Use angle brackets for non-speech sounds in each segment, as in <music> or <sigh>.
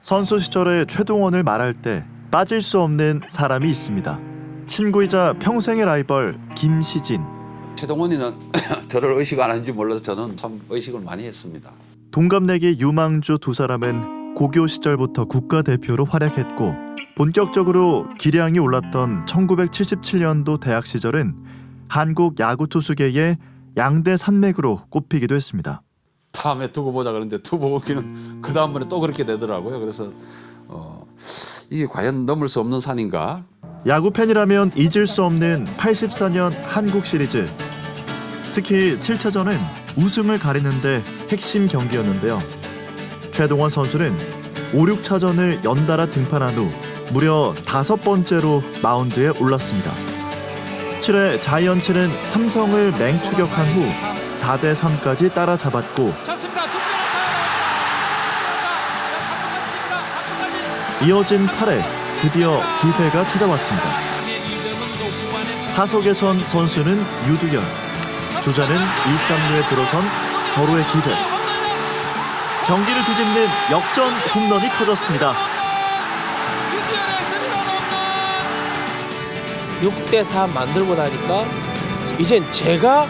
선수 시절의 최동원을 말할 때 빠질 수 없는 사람이 있습니다. 친구이자 평생의 라이벌 김시진. 최동원이는 <coughs> 저를 의식 안 하는지 몰라서 저는 참 의식을 많이 했습니다. 동갑내기 유망주 두 사람은 고교 시절부터 국가대표로 활약했고 본격적으로 기량이 올랐던 1977년도 대학 시절은 한국 야구 투수계의 양대 산맥으로 꼽히기도 했습니다. 다음에 두고 보자 그러는데 두고 보기는 그 다음번에 또 그렇게 되더라고요. 그래서 어, 이게 과연 넘을 수 없는 산인가? 야구 팬이라면 잊을 수 없는 84년 한국 시리즈. 특히 7차전은 우승을 가리는데 핵심 경기였는데요. 최동원 선수는 5, 6차전을 연달아 등판한 후 무려 다섯 번째로 마운드에 올랐습니다. 7회 자이언츠는 삼성을 맹추격한 후 4대 3까지 따라잡았고 쳤습니다. 중전한다. 자, 3루까지 깁니다. 3루까지. 이어진 8회 드디어 기회가 찾아왔습니다. 타석에선 선수는 유두현, 주자는 1, 3루에 들어선 절호의 기회. 경기를 뒤집는 역전 홈런이 터졌습니다. 유디언의 스리런 홈런. 6대 4 만들고 나니까 이젠 제가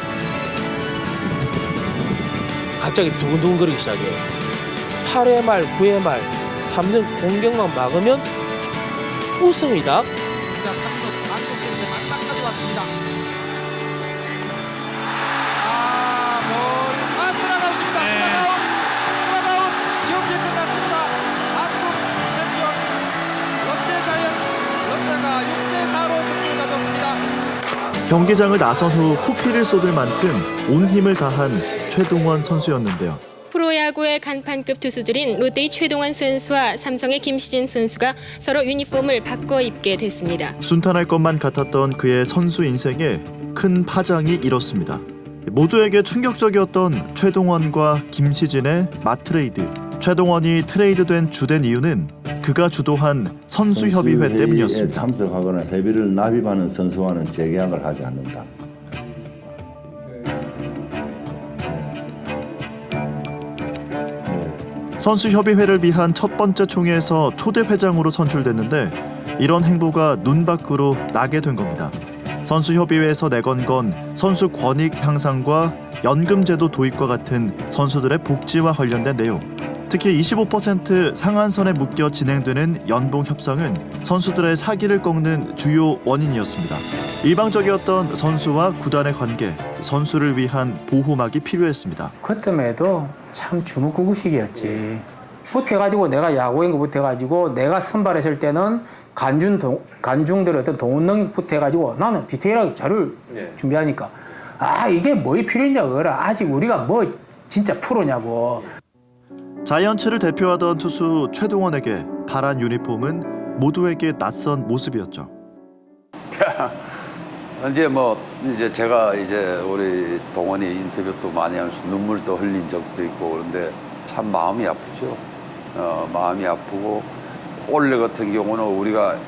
갑자기 두근두근거리기 시작해요. 8회 말, 9회 말 삼성 공격만 막으면 우승이다. 자, 3루 안쪽 때문에 마지막까지 왔습니다. 아, 뭘. 아, 스트라가웃입니다. 스트라가웃. 스트라가웃. 경기 끝났습니다. 한국 챔피언 롯데 자이언츠. 롯데가 6대 4로 승리를 가졌습니다. 경기장을 나선 후 코피를 쏟을 만큼 온 힘을 다한 최동원 선수였는데요. 프로야구의 간판급 투수들인 롯데의 최동원 선수와 삼성의 김시진 선수가 서로 유니폼을 바꿔 입게 됐습니다. 순탄할 것만 같았던 그의 선수 인생에 큰 파장이 일었습니다. 모두에게 충격적이었던 최동원과 김시진의 맞트레이드. 최동원이 트레이드된 주된 이유는 그가 주도한 선수협의회 때문이었습니다. 참석하거나 협의를 납입하는 선수와는 재계약을 하지 않는다. 선수협의회를 위한 첫 번째 총회에서 초대 회장으로 선출됐는데 이런 행보가 눈 밖으로 나게 된 겁니다. 선수협의회에서 내건 건 선수 권익 향상과 연금제도 도입과 같은 선수들의 복지와 관련된 내용. 특히 25% 상한선에 묶여 진행되는 연봉 협상은 선수들의 사기를 꺾는 주요 원인이었습니다. 일방적이었던 선수와 구단의 관계, 선수를 위한 보호막이 필요했습니다. 그때만 해도 참 주먹구구식이었지. 붙어가지고 내가 야구인 거 붙어가지고 내가 선발했을 때는 간중 동, 간중들의 어떤 동원능 붙어가지고 나는 디테일하게 자료를 준비하니까 아 이게 뭐에 필요했냐고 그래 아직 우리가 뭐 진짜 프로냐고 자이언츠를 대표하던 투수 최동원에게 파란 유니폼은 모두에게 낯선 모습이었죠. 이제 뭐 이제 제가 이제 우리 동원이 인터뷰도 많이 하면서 눈물도 흘린 적도 있고 그런데 참 마음이 아프죠. 어, 마음이 아프고 올해 같은 경우는 우리가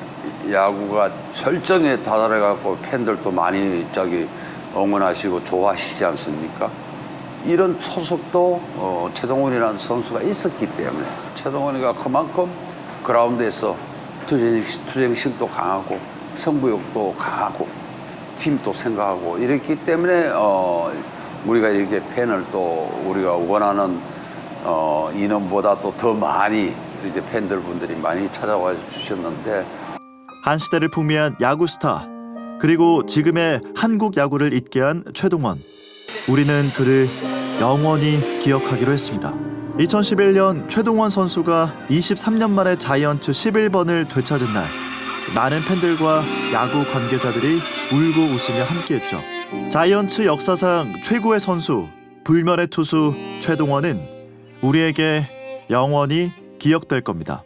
야구가 설정에 다다래 갖고 팬들도 많이 저기 응원하시고 좋아하시지 않습니까? 이런 초석도 어, 최동원이라는 선수가 있었기 때문에 최동원이가 그만큼 그라운드에서 투쟁, 투쟁심도 강하고 승부욕도 강하고 팀도 생각하고 이랬기 때문에 어, 우리가 이렇게 팬을 또 우리가 원하는 어, 인원보다 또 더 많이 이제 팬들 분들이 많이 찾아와 주셨는데 한 시대를 풍미한 야구 스타 그리고 지금의 한국 야구를 잊게 한 최동원. 우리는 그를 영원히 기억하기로 했습니다. 2011년 최동원 선수가 23년 만에 자이언츠 11번을 되찾은 날 많은 팬들과 야구 관계자들이 울고 웃으며 함께했죠. 자이언츠 역사상 최고의 선수 불멸의 투수 최동원은 우리에게 영원히 기억될 겁니다.